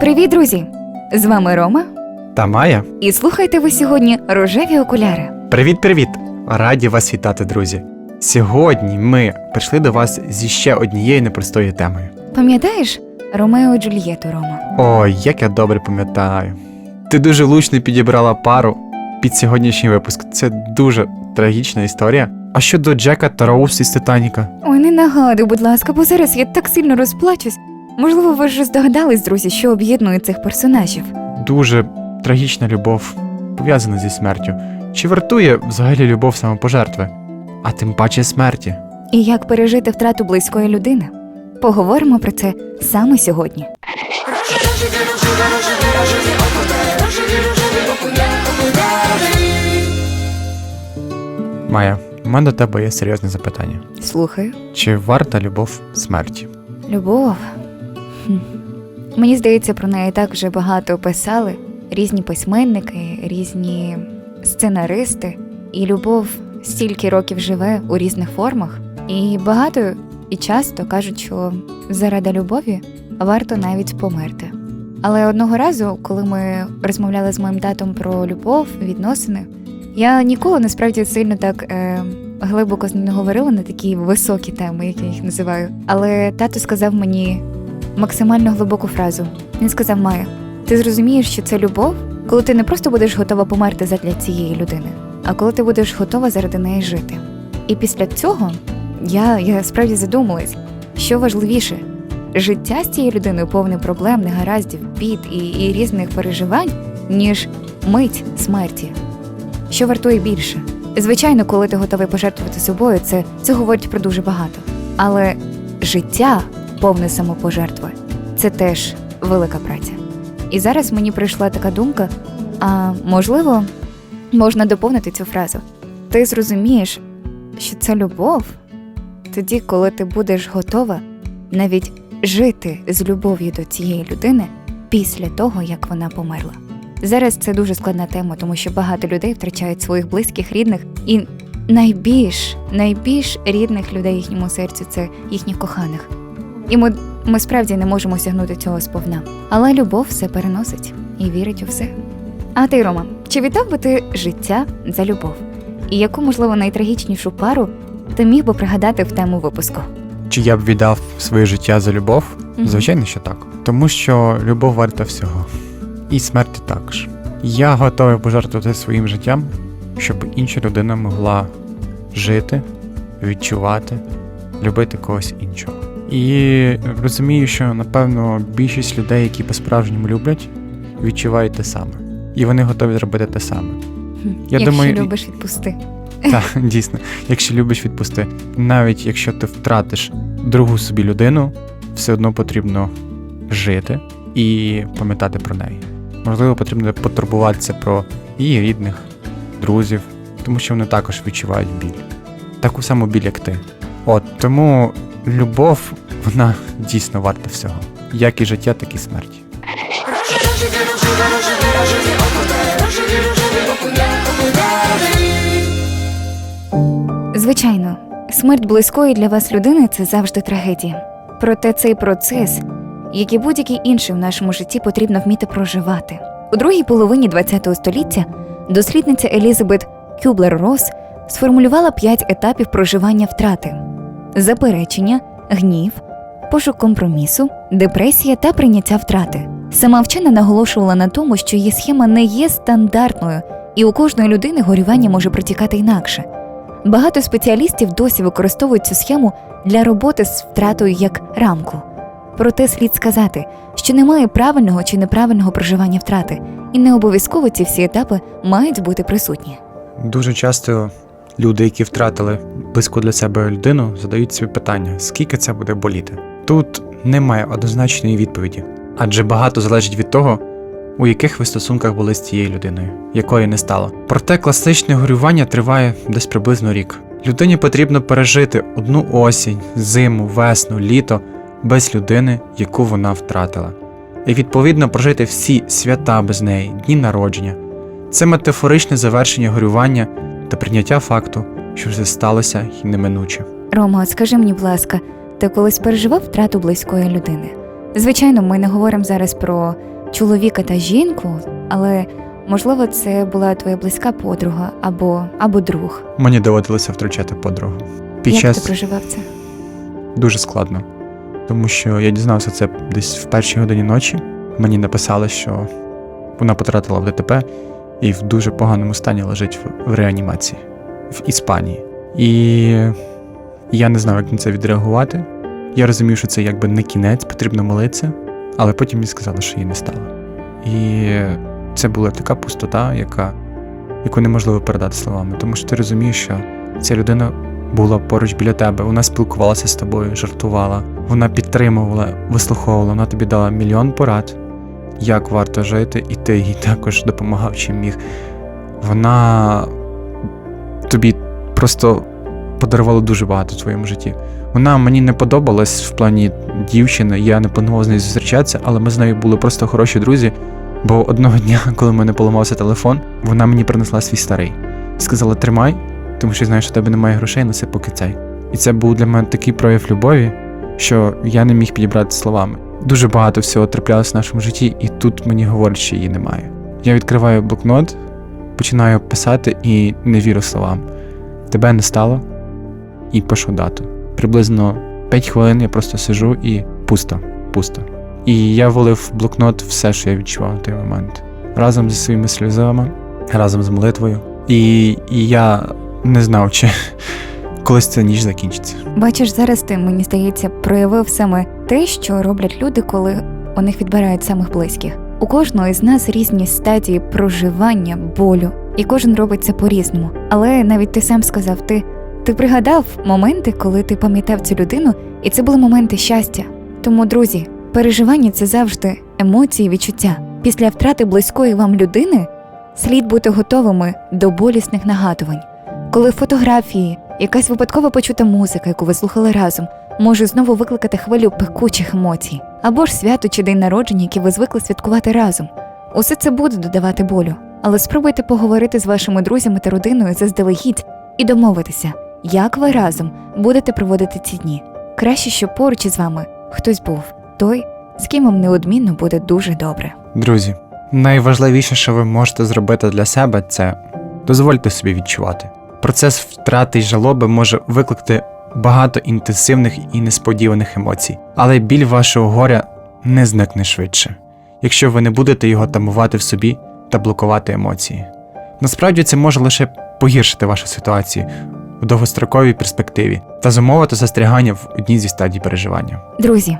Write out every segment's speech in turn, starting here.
Привіт, друзі! З вами Рома, Та Майя. і слухайте ви сьогодні рожеві окуляри. Привіт-привіт! Раді вас вітати, друзі. Сьогодні ми прийшли до вас зі ще однією непростою темою. Пам'ятаєш Ромео і Джульєту, Рома? Ой, як я добре пам'ятаю. Ти дуже влучно підібрала пару під сьогоднішній випуск. Це дуже трагічна історія. А щодо Джека та Роуз із Титаніка? Ой, не нагадуй, будь ласка, бо зараз я так сильно розплачусь. Можливо, ви вже здогадались, друзі, що об'єднує цих персонажів. Дуже трагічна любов, пов'язана зі смертю. Чи вартує взагалі любов самопожертви? А тим паче смерті. І як пережити втрату близької людини? Поговоримо про це саме сьогодні. Майя, у мене до тебе є серйозне запитання. Слухаю. Чи варта любов смерті? Любов. Хм. Мені здається, про неї так вже багато писали різні письменники, різні сценаристи. І любов стільки років живе у різних формах. І багато і часто кажуть, що заради любові варто навіть померти. Але одного разу, коли ми розмовляли з моїм татом про любов, відносини, я ніколи насправді сильно так е, глибоко з ним не говорила на такі високі теми, як я їх називаю. Але тато сказав мені максимально глибоку фразу. Він сказав: Майя, ти зрозумієш, що це любов, коли ти не просто будеш готова померти задля цієї людини, а коли ти будеш готова заради неї жити. І після цього я, я справді задумалась, що важливіше. Життя з цією людиною повне проблем, негараздів, бід і, і різних переживань, ніж мить смерті. Що вартує більше? Звичайно, коли ти готовий пожертвувати собою, це, це говорить про дуже багато. Але життя повне самопожертви це теж велика праця. І зараз мені прийшла така думка: а можливо, можна доповнити цю фразу. Ти зрозумієш, що це любов тоді, коли ти будеш готова навіть жити з любов'ю до цієї людини після того, як вона померла. Зараз це дуже складна тема, тому що багато людей втрачають своїх близьких, рідних, і найбільш найбільш рідних людей їхньому серцю це їхніх коханих. І ми, ми справді не можемо сягнути цього сповна. Але любов все переносить і вірить у все. А ти, Рома, чи віддав би ти життя за любов? І яку, можливо, найтрагічнішу пару ти міг би пригадати в тему випуску? Чи я б віддав своє життя за любов? Звичайно, що так. Тому що любов варта всього. І смерті також. Я готовий пожертвувати своїм життям, щоб інша людина могла жити, відчувати, любити когось іншого. І розумію, що напевно більшість людей, які по-справжньому люблять, відчувають те саме. І вони готові зробити те саме. Я Якщо думаю, любиш, відпусти. Так, дійсно. Якщо любиш відпусти, навіть якщо ти втратиш другу собі людину, все одно потрібно жити і пам'ятати про неї. Можливо, потрібно потурбуватися про її рідних, друзів, тому що вони також відчувають біль. Таку саму біль, як ти. От тому любов, вона дійсно варта всього. Як і життя, так і смерті. Звичайно, смерть близької для вас людини це завжди трагедія. Проте цей процес, як і будь-який інший в нашому житті, потрібно вміти проживати. У другій половині ХХ століття дослідниця Елізабет Кюблер Рос сформулювала п'ять етапів проживання втрати: заперечення, гнів, пошук компромісу, депресія та прийняття втрати. Сама вчена наголошувала на тому, що її схема не є стандартною, і у кожної людини горювання може протікати інакше. Багато спеціалістів досі використовують цю схему для роботи з втратою як рамку. Проте слід сказати, що немає правильного чи неправильного проживання втрати, і не обов'язково ці всі етапи мають бути присутні. Дуже часто люди, які втратили близьку для себе людину, задають собі питання, скільки це буде боліти. Тут немає однозначної відповіді, адже багато залежить від того, у яких ви стосунках були з цією людиною, якої не стало. Проте класичне горювання триває десь приблизно рік. Людині потрібно пережити одну осінь, зиму, весну, літо без людини, яку вона втратила. І відповідно прожити всі свята без неї, дні народження, Це метафоричне завершення горювання та прийняття факту, що все сталося і неминуче. Рома, от скажи мені, будь ласка, ти колись переживав втрату близької людини? Звичайно, ми не говоримо зараз про чоловіка та жінку, але можливо, це була твоя близька подруга або, або друг. Мені доводилося втрачати подругу. Під Як час ти проживав це? дуже складно, тому що я дізнався це десь в першій годині ночі. Мені написали, що вона потрапила в ДТП і в дуже поганому стані лежить в реанімації в Іспанії. І я не знав, як на це відреагувати. Я розумів, що це якби не кінець, потрібно молитися, але потім мені сказали, що її не стало. І це була така пустота, яка, яку неможливо передати словами, тому що ти розумієш, що ця людина була поруч біля тебе, вона спілкувалася з тобою, жартувала, вона підтримувала, вислуховувала, вона тобі дала мільйон порад, як варто жити, і ти їй також допомагав чим міг. Вона тобі просто подарувала дуже багато в твоєму житті. Вона мені не подобалась в плані дівчини, я не планував з нею зустрічатися, але ми з нею були просто хороші друзі. Бо одного дня, коли в мене поламався телефон, вона мені принесла свій старий і сказала: тримай, тому що знаєш, що тебе немає грошей, носи поки цей. І це був для мене такий прояв любові, що я не міг підібрати словами. Дуже багато всього траплялося в нашому житті, і тут мені говорять, що її немає. Я відкриваю блокнот, починаю писати і не вірю словам. Тебе не стало, і пишу дату. Приблизно 5 хвилин я просто сижу і пусто, пусто. І я волив в блокнот все, що я відчував на той момент. Разом зі своїми сльозами, разом з молитвою. І, і я не знав, чи колись ця ніч закінчиться. Бачиш, зараз ти, мені здається, проявив саме те, що роблять люди, коли у них відбирають самих близьких. У кожного із нас різні стадії проживання болю, і кожен робить це по-різному. Але навіть ти сам сказав, ти, ти пригадав моменти, коли ти пам'ятав цю людину, і це були моменти щастя. Тому, друзі, переживання це завжди емоції, відчуття. Після втрати близької вам людини слід бути готовими до болісних нагадувань. Коли фотографії, якась випадково почута музика, яку ви слухали разом, може знову викликати хвилю пекучих емоцій, або ж свято чи день народження, які ви звикли святкувати разом. Усе це буде додавати болю, але спробуйте поговорити з вашими друзями та родиною заздалегідь і домовитися, як ви разом будете проводити ці дні. Краще, щоб поруч із вами хтось був той, з ким вам неодмінно буде дуже добре. Друзі, найважливіше, що ви можете зробити для себе, це дозвольте собі відчувати. Процес втрати й жалоби може викликати багато інтенсивних і несподіваних емоцій, але біль вашого горя не зникне швидше, якщо ви не будете його тамувати в собі та блокувати емоції. Насправді це може лише погіршити вашу ситуацію у довгостроковій перспективі та зумовити застрягання в одній зі стадій переживання. Друзі,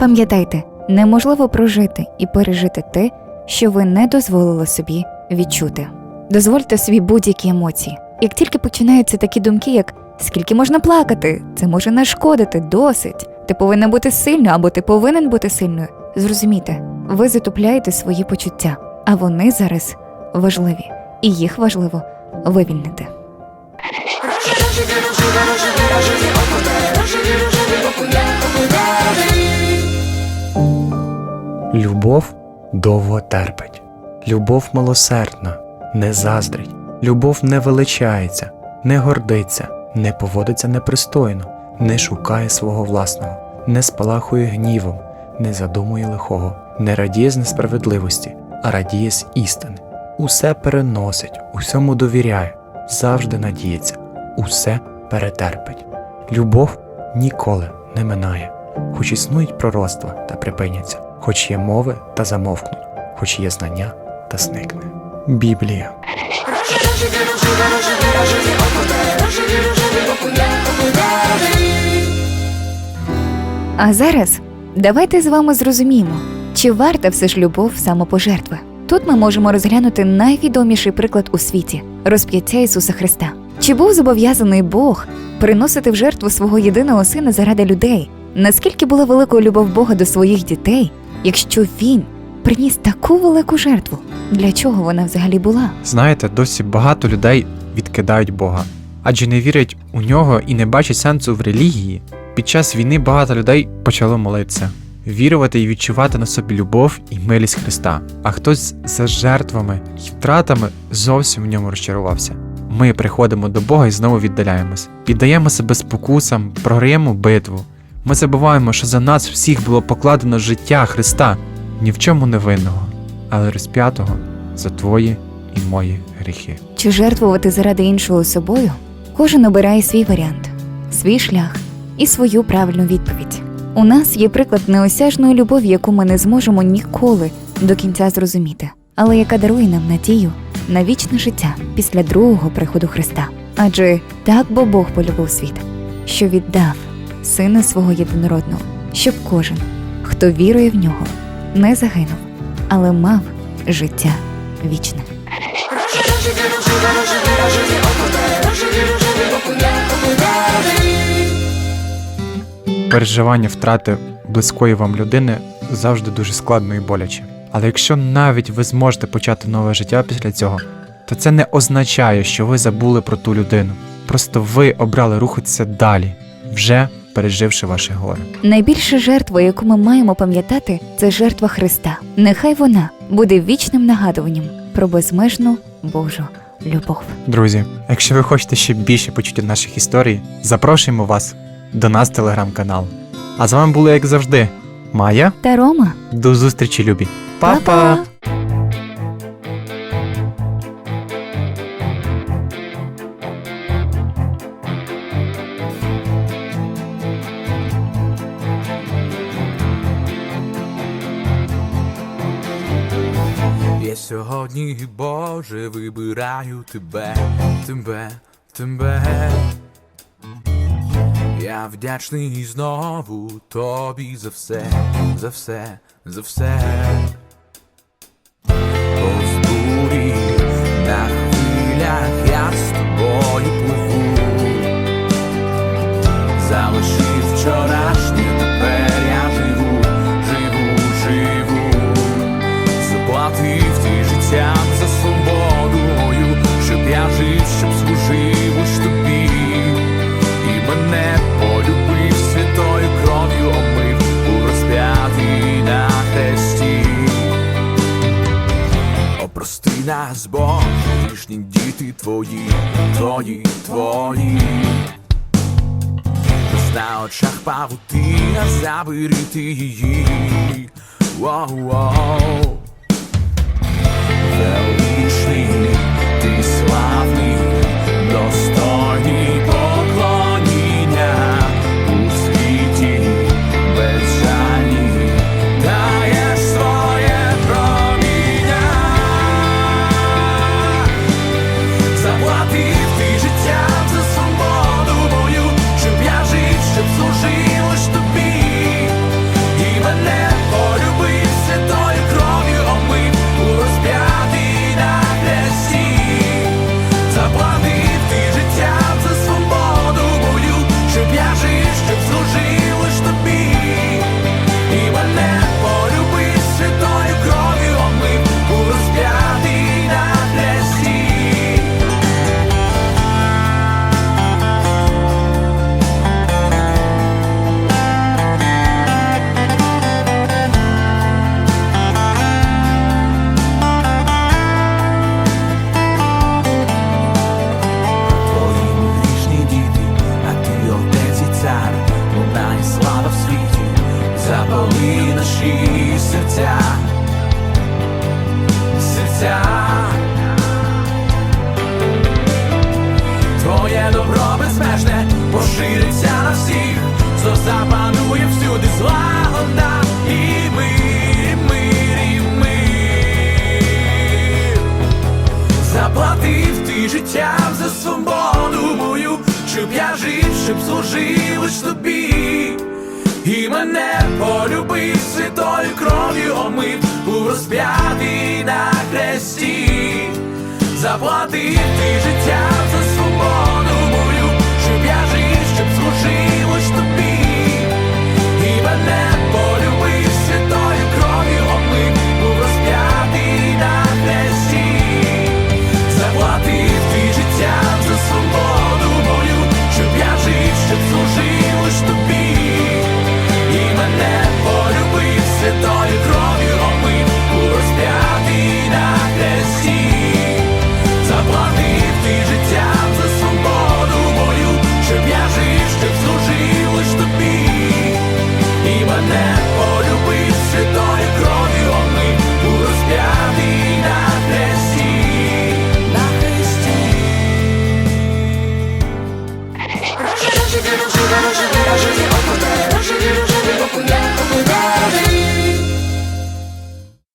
пам'ятайте, неможливо прожити і пережити те, що ви не дозволили собі відчути. Дозвольте собі будь-які емоції. Як тільки починаються такі думки, як скільки можна плакати, це може нашкодити, досить. Ти повинна бути сильною або ти повинен бути сильною. Зрозумійте, ви затупляєте свої почуття, а вони зараз важливі, і їх важливо вивільнити. Любов довго терпить, любов милосердна, не заздрить, любов не величається, не гордиться, не поводиться непристойно, не шукає свого власного, не спалахує гнівом, не задумує лихого, не радіє з несправедливості, а радіє з істини. Усе переносить, усьому довіряє, завжди надіється, усе перетерпить. Любов ніколи не минає, хоч існують пророцтва та припиняться, хоч є мови та замовкнуть, хоч є знання та зникне. Біблія. А зараз давайте з вами зрозуміємо, чи варта все ж любов самопожертви. Тут ми можемо розглянути найвідоміший приклад у світі розп'яття Ісуса Христа. Чи був зобов'язаний Бог приносити в жертву свого єдиного сина заради людей? Наскільки була великою любов Бога до своїх дітей, якщо він приніс таку велику жертву? Для чого вона взагалі була? Знаєте, досі багато людей відкидають Бога, адже не вірять у нього і не бачать сенсу в релігії. Під час війни багато людей почало молитися, вірувати і відчувати на собі любов і милість Христа. А хтось за жертвами і втратами зовсім в ньому розчарувався. Ми приходимо до Бога і знову віддаляємось, піддаємо себе спокусам, програємо битву. Ми забуваємо, що за нас всіх було покладено життя Христа, ні в чому не винного, але розп'ятого за твої і мої гріхи. Чи жертвувати заради іншого собою? Кожен обирає свій варіант, свій шлях і свою правильну відповідь. У нас є приклад неосяжної любові, яку ми не зможемо ніколи до кінця зрозуміти, але яка дарує нам надію на вічне життя після другого приходу Христа. Адже так бо Бог полюбив світ, що віддав сина свого єдинородного, щоб кожен, хто вірує в нього, не загинув, але мав життя вічне. Переживання втрати близької вам людини завжди дуже складно і боляче. Але якщо навіть ви зможете почати нове життя після цього, то це не означає, що ви забули про ту людину. Просто ви обрали рухатися далі, вже переживши ваше горе. Найбільша жертва, яку ми маємо пам'ятати, це жертва Христа. Нехай вона буде вічним нагадуванням про безмежну Божу любов. Друзі, якщо ви хочете ще більше почути наших історій, запрошуємо вас до нас телеграм-канал. А з вами були, як завжди, Майя. Та Рома, До зустрічі, любі. Па-па! Сьогодні, Боже, вибираю тебе, тебе, тебе. Я вдячний знову тобі за все, за все, за все. Позбурі на хвилях я з тобою пливу. Залишив жив, щоб служив лиш тобі. І мене полюбив святою кров'ю омив, був розп'ятий на хресті. Опрости нас, Боже, грішні діти твої, твої, твої. На очах павутина, забери ти її. Воу-воу. Пошириться на всіх, що запанує всюди злагода і мир, і мир, і мир. Заплатив ти життям за свободу мою, щоб я жив, щоб служив лиш тобі. І мене полюбив святою кров'ю омив у розп'ятий на хресті. Заплатив ти життям it all.